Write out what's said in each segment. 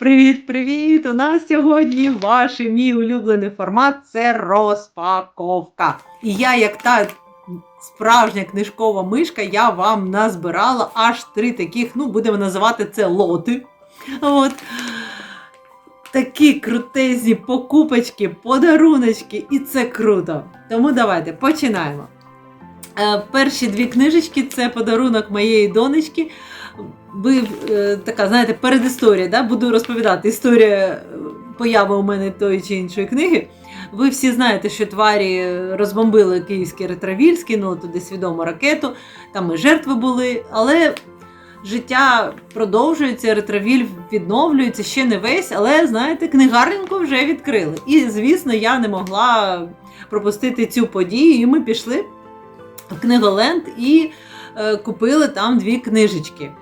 Привіт-привіт! У нас сьогодні ваш і мій улюблений формат це розпаковка. І я, як та справжня книжкова мишка, я вам назбирала аж три таких, ну, будемо називати це лоти. От. Такі крутезні покупочки, подаруночки, і це круто. Тому давайте починаємо. Е, перші дві книжечки це подарунок моєї донечки. Ви е, така, знаєте, передісторія, да? буду розповідати історія е, появи у мене тої чи іншої книги. Ви всі знаєте, що тварі розбомбили київський ретровіль, скинули туди свідому ракету, там і жертви були, але життя продовжується, ретровіль відновлюється, ще не весь, але знаєте, книгарненьку вже відкрили. І, звісно, я не могла пропустити цю подію, і ми пішли книголенд і е, купили там дві книжечки.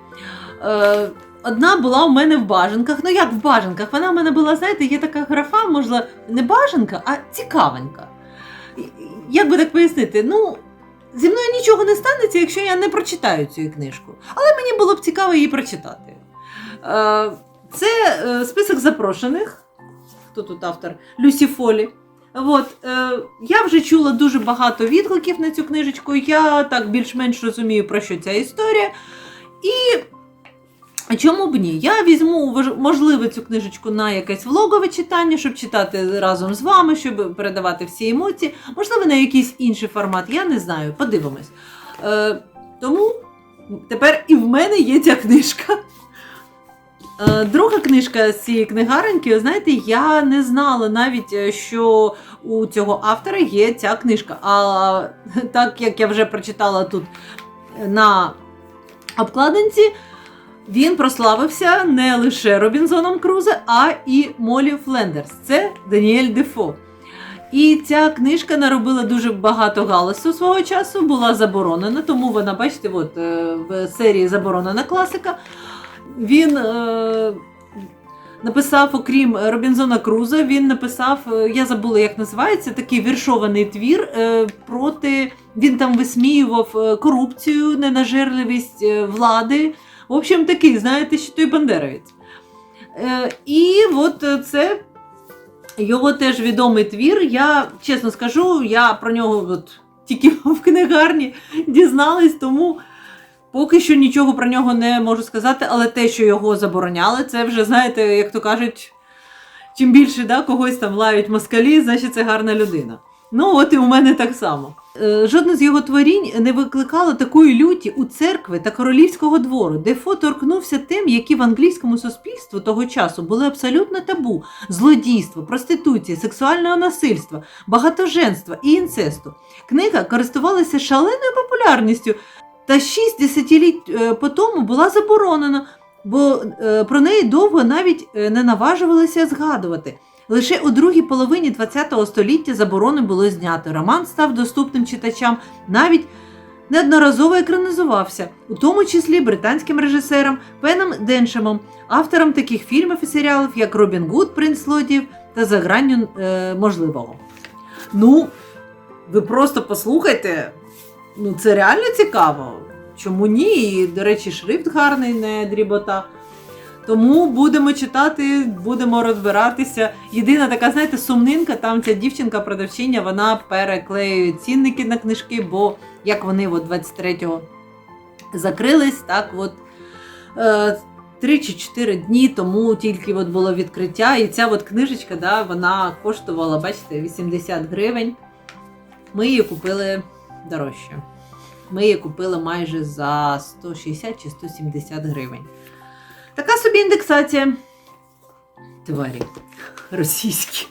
Е, Одна була у мене в бажанках. Ну як в бажанках? Вона в мене була, знаєте, є така графа, можливо, не бажанка, а цікавенька. Як би так пояснити? Ну, зі мною нічого не станеться, якщо я не прочитаю цю книжку. Але мені було б цікаво її прочитати. Е, Це е, список запрошених. Хто тут автор? Люсі Фолі. От, е, я вже чула дуже багато відгуків на цю книжечку. Я так більш-менш розумію, про що ця історія. І чому б ні? Я візьму можливо цю книжечку на якесь влогове читання, щоб читати разом з вами, щоб передавати всі емоції. Можливо, на якийсь інший формат, я не знаю. Подивимось. Е, тому тепер і в мене є ця книжка. Е, Друга книжка з цієї книгареньки, знаєте, я не знала навіть, е, що у цього автора є ця книжка. А так як я вже прочитала тут на обкладинці, він прославився не лише Робінзоном Крузе, а і Молі Флендерс. Це Даніель Дефо. І ця книжка наробила дуже багато галасу свого часу, була заборонена, тому вона, бачите, от, е, в серії Заборонена класика. Він е, написав, окрім Робінзона Круза, він написав, е, я забула, як називається, такий віршований твір е, проти. Він там висміював е, корупцію, ненажерливість е, влади. В общем, такий, знаєте, що той бандеровець. Е, і от це його теж відомий твір. Я чесно скажу, я про нього от тільки в книгарні дізналась, тому поки що нічого про нього не можу сказати, але те, що його забороняли, це вже, знаєте, як то кажуть, чим більше да, когось там лають москалі, значить це гарна людина. Ну, от і у мене так само. Е, Жодне з його творінь не викликало такої люті у церкви та королівського двору. Дефо торкнувся тем, які в англійському суспільстві того часу були абсолютно табу: злодійство, проституція, сексуального насильства, багатоженства і інцесту. Книга користувалася шаленою популярністю, та шість десятиліть е, по тому була заборонена, бо е, про неї довго навіть е, не наважувалися згадувати. Лише у другій половині ХХ століття заборони було знято. Роман став доступним читачам, навіть неодноразово екранізувався, у тому числі британським режисером Пеном Деншемом, автором таких фільмів і серіалів, як Робін Гуд, Принц Злодіїв та За гранню е, можливого. Ну, ви просто послухайте, ну це реально цікаво. Чому ні? І, до речі, шрифт гарний, не дрібота. Тому будемо читати, будемо розбиратися. Єдина така, знаєте, сумнинка, там ця дівчинка-продавчиня, вона переклеює цінники на книжки, бо як вони от 23-го закрились, так от. Е, Три чи чотири дні тому тільки от було відкриття, і ця от книжечка, да, вона коштувала, бачите, 80 гривень. Ми її купили дорожче. Ми її купили майже за 160 чи 170 гривень. Така собі індексація. Тварі російські.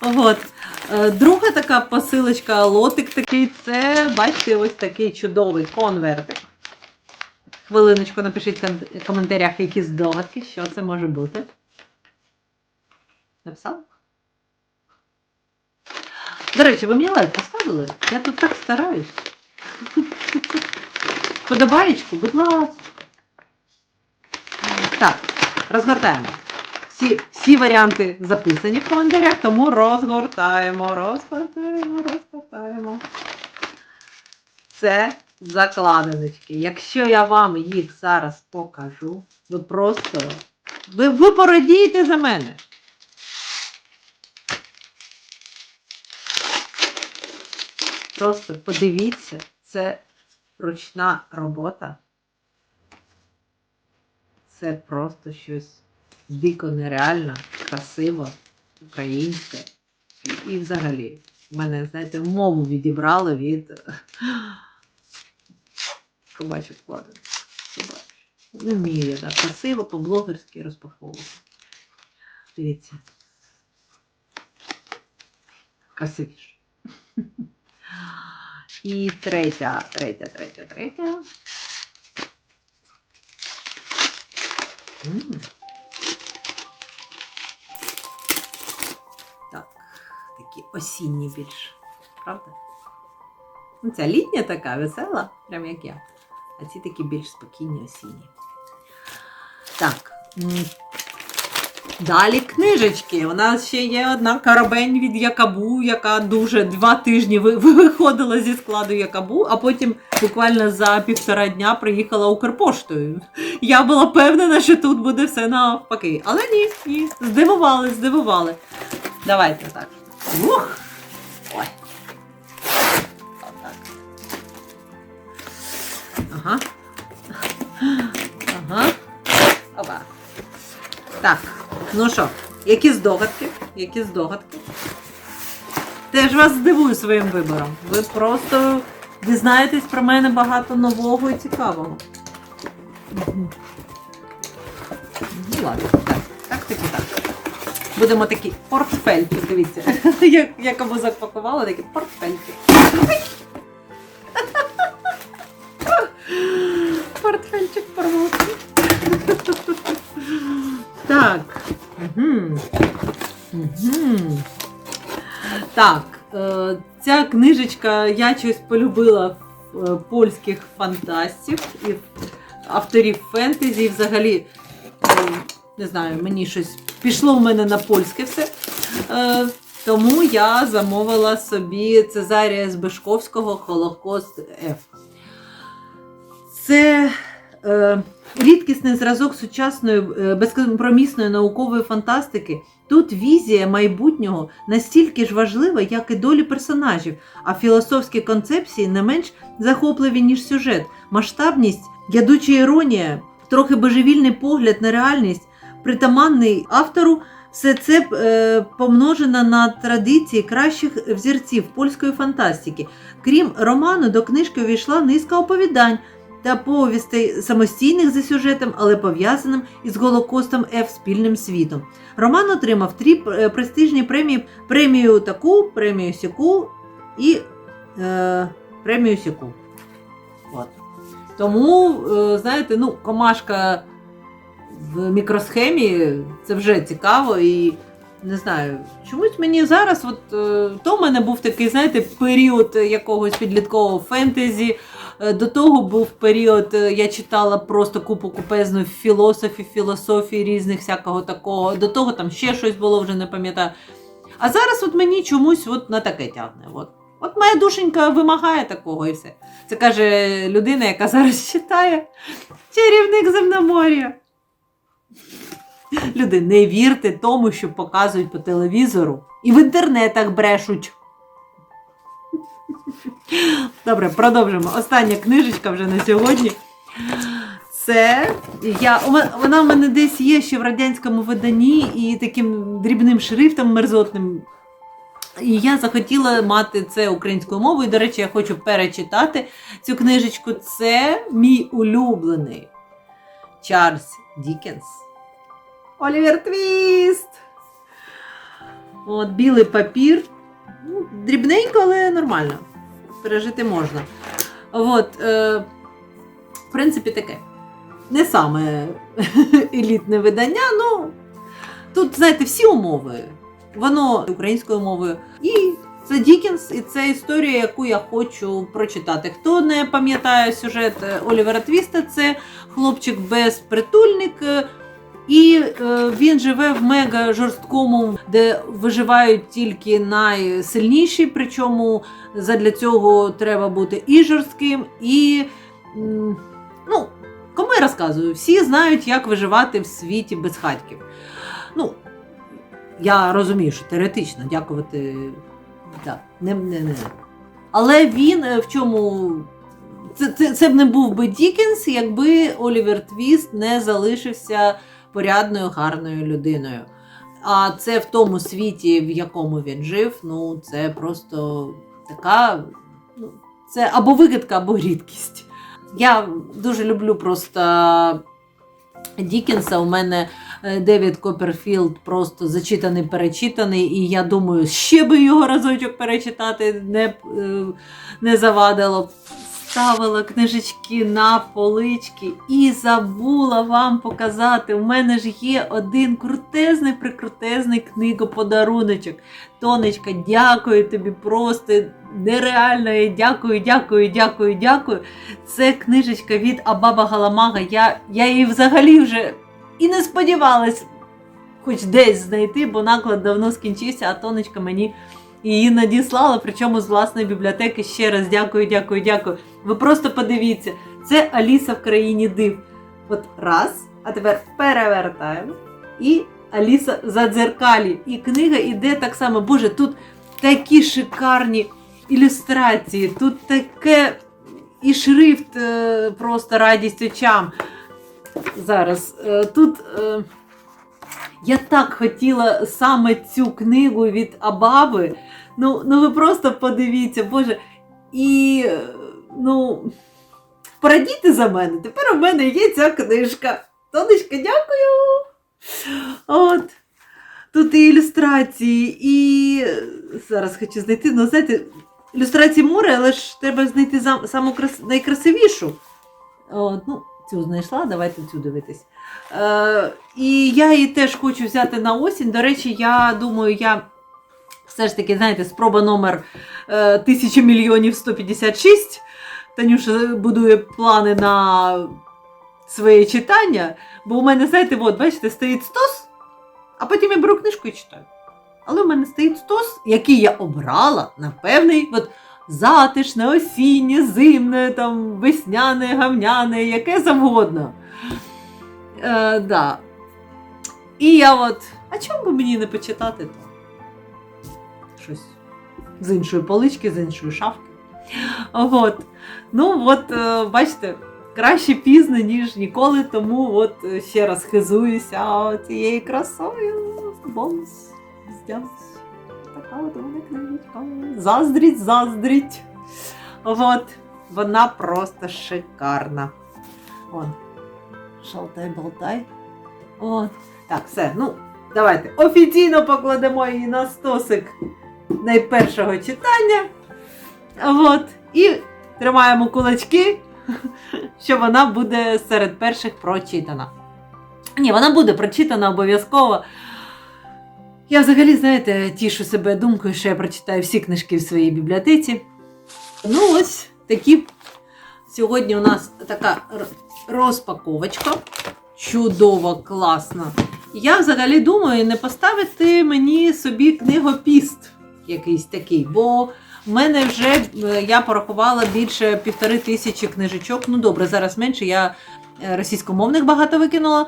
От. Е, Друга така посилочка, лотик такий, це, бачите, ось такий чудовий конвертик. Хвилиночку, напишіть в коментарях якісь здогадки, що це може бути. Написав? До речі, ви мені лайк поставили? Я тут так стараюсь. Подобаєчку, будь ласка. Так, розгортаємо. Всі, всі варіанти записані в коментарях, тому розгортаємо, розгортаємо, розгортаємо. Це закладиночки. Якщо я вам їх зараз покажу, ви просто Ви, ви порадієте за мене. Просто подивіться, це ручна робота. Це просто щось дико нереально, красиво, українське. І, взагалі, в мене, знаєте, мову відібрали від Побачу вкладину. Не вмію я так красиво, по-блогерськи розпаковувати. Дивіться. Красивіше. І третя, третя, третя, третя. Так, такі осінні більш, правда? Ну, ця літня така весела, прям як я. А ці такі більш спокійні осінні. Так. Далі книжечки. У нас ще є одна карабень від Якабу, яка дуже два тижні ви- ви- виходила зі складу Якабу, а потім буквально за півтора дня приїхала Укрпоштою. Я була впевнена, що тут буде все навпаки. Але ні, ні. Здивували, здивували. Давайте так. Ух! Ой. Отак. Ага. Ага. Опа. Так, ну що, які здогадки? Які здогадки? Теж вас здивую своїм вибором. Ви просто дізнаєтесь про мене багато нового і цікавого. Мгм. Ну ладно, так, так таки так. Будемо такі портфельки, дивіться. Як, як або запакувала, такі портфельки. Портфельчик порвався. Так. Так. Е, ця книжечка я щось полюбила е, польських фантастів і авторів фентезі. І взагалі, е, не знаю, мені щось пішло в мене на польське все. Тому я замовила собі Цезарія Збишковського Холокост Ф. Це рідкісний зразок сучасної е, безкомпромісної наукової фантастики. Тут візія майбутнього настільки ж важлива, як і долі персонажів, а філософські концепції не менш захопливі, ніж сюжет, масштабність, ядуча іронія, трохи божевільний погляд на реальність, притаманний автору. Все це е, помножено на традиції кращих взірців польської фантастики. Крім роману, до книжки увійшла низка оповідань, та повістей самостійних за сюжетом, але пов'язаним із Голокостом Ф спільним світом. Роман отримав три е, престижні премії: премію таку, премію сяку і е, премію сяку. От. Тому, е, знаєте, ну, комашка в мікросхемі це вже цікаво і. Не знаю, чомусь мені зараз, от е, то в мене був такий, знаєте, період якогось підліткового фентезі, До того був період, е, я читала просто купу купезну філософів, філософії різних, всякого такого. До того там ще щось було, вже не пам'ятаю. А зараз от мені чомусь от на таке тягне. От. От моя душенька вимагає такого і все. Це каже людина, яка зараз читає чарівник земномор'я. Люди, не вірте тому, що показують по телевізору і в інтернетах брешуть. Добре, продовжимо. Остання книжечка вже на сьогодні. Це я, вона в мене десь є ще в радянському виданні і таким дрібним шрифтом мерзотним. І я захотіла мати це українською мовою. До речі, я хочу перечитати цю книжечку. Це мій улюблений Чарльз Дікенс. Олівер Твіст. От, білий папір. Ну, дрібненько, але нормально. Пережити можна. От, е, в принципі, таке. Не саме елітне видання, ну тут, знаєте, всі умови. Воно українською мовою. І це Дікінс, і це історія, яку я хочу прочитати. Хто не пам'ятає сюжет е, Олівера Твіста, це хлопчик безпритульник. І е, він живе в мега жорсткому, де виживають тільки найсильніші, причому задля цього треба бути і жорстким, і ну, Кому я розказую? Всі знають, як виживати в світі без хатків. Ну, я розумію, що теоретично дякувати. Так, не, не, не. Але він е, в чому. Це, це, це б не був би Дікенс, якби Олівер Твіст не залишився порядною, гарною людиною. А це в тому світі, в якому він жив, ну це просто така. Ну, це або вигадка, або рідкість. Я дуже люблю просто Дікенса. У мене е, Девід Копперфілд просто зачитаний, перечитаний, і я думаю, ще би його разочок перечитати не, е, не завадило. Ставила книжечки на полички і забула вам показати. У мене ж є один крутезний, прикрутезний книгоподаруночок. Тонечка, дякую тобі просто нереально. Я Дякую, дякую, дякую, дякую. Це книжечка від Абаба Галамага. Я, я її взагалі вже і не сподівалась хоч десь знайти, бо наклад давно скінчився, а тонечка мені її надіслала, причому з власної бібліотеки. Ще раз дякую, дякую, дякую. Ви просто подивіться, це Аліса в країні див. От раз, а тепер перевертаємо. І Аліса за дзеркалі. І книга іде так само. Боже, тут такі шикарні ілюстрації, тут таке і шрифт е, просто радість очам. Зараз е, тут. Е, я так хотіла саме цю книгу від Абаби. Ну, ну ви просто подивіться, Боже. І ну, порадійте за мене. Тепер у мене є ця книжка. Тонечка, дякую. От. Тут і ілюстрації, і зараз хочу знайти, ну, знаєте, ілюстрації море, але ж треба знайти саму крас... найкрасивішу. От, ну, цю знайшла, давайте цю дивитись. Е, і я її теж хочу взяти на осінь. До речі, я думаю, я все ж таки, знаєте, спроба номер е, 1000 мільйонів 156. Танюша будує плани на своє читання. Бо у мене, знаєте, от, бачите, стоїть стос, а потім я беру книжку і читаю. Але у мене стоїть стос, який я обрала на певний от, затишне, осіннє, зимне, там, весняне, гавняне, яке завгодно. Е, да. І я от, а чому би мені не почитати то? Щось з іншої полички, з іншої шафки. От. Ну, от, е, бачите, краще пізно, ніж ніколи, тому от е, ще раз хизуюся цією красою. Бонус. Здявсь. Така от мене книжечка. Заздріть, заздріть. От. Вона просто шикарна. Вон. Шалтай, болтай. От. Так, все. Ну, давайте офіційно покладемо її на стосик найпершого читання. От. І тримаємо кулачки, що вона буде серед перших прочитана. Ні, вона буде прочитана обов'язково. Я взагалі, знаєте, тішу себе думкою, що я прочитаю всі книжки в своїй бібліотеці. Ну, ось такі. Сьогодні у нас така розпаковочка. Чудово, класна. Я взагалі думаю, не поставити мені собі книгопіст якийсь такий, бо в мене вже е, я порахувала більше півтори тисячі книжечок. Ну добре, зараз менше. Я е, російськомовних багато викинула.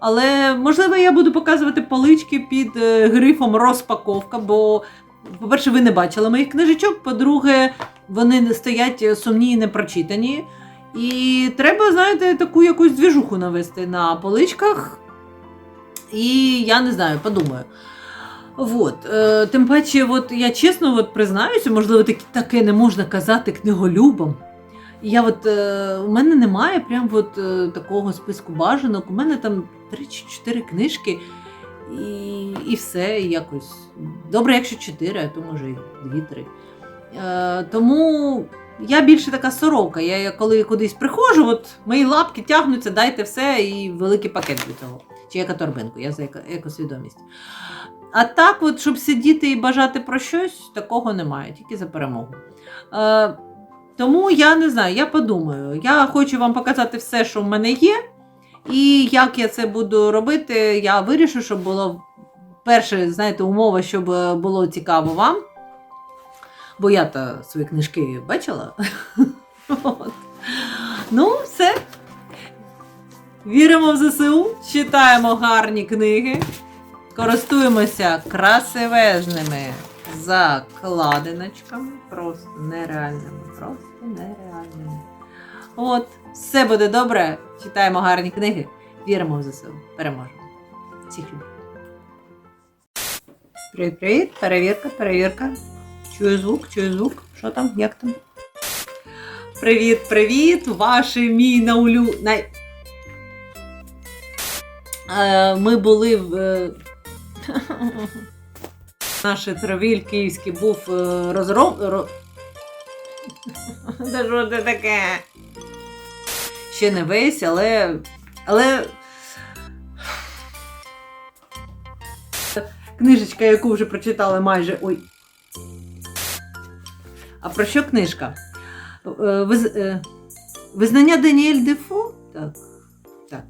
Але можливо я буду показувати полички під е, грифом розпаковка, бо, по-перше, ви не бачили моїх книжечок. По-друге, вони не стоять сумні і непрочитані. І треба, знаєте, таку якусь двіжуху навести на поличках. І я не знаю, подумаю. Вот. Е, тим паче, от я чесно от признаюся, можливо, такі, таке не можна казати книголюбам. Я от, е, у мене немає прям от, е, такого списку бажанок. У мене там 3 чи 4 книжки, і, і все якось. Добре, якщо 4, а то може і 2-3. Е, тому я більше така сорока. Я коли кудись приходжу, от мої лапки тягнуться, дайте все і великий пакет до цього. Чи яка торбинку, я за еко- екосвідомість. А так, от, щоб сидіти і бажати про щось, такого немає, тільки за перемогу. Е, тому я не знаю, я подумаю. Я хочу вам показати все, що в мене є. І як я це буду робити, я вирішу, щоб було перше, знаєте, умова, щоб е, було цікаво вам. Бо я то свої книжки бачила. От. Ну, все. Віримо в ЗСУ, читаємо гарні книги, користуємося красивезними закладиночками. Просто нереальними. Просто нереальними. От, все буде добре. Читаємо гарні книги. Віримо в ЗСУ. Переможемо. Всіх люблю. Привіт, привіт. Перевірка, перевірка. Чую звук, чую звук. Що там? Як там? Привіт, привіт! Ваше мій наулю. Е, Ми були в. е, Наш травіль київський був е, розром. ро- Та що це таке? Ще не весь, але. Але. Книжечка, яку вже прочитали майже. Ой. А про що книжка? Виз- Визнання Даніель Дефо? Так. Так.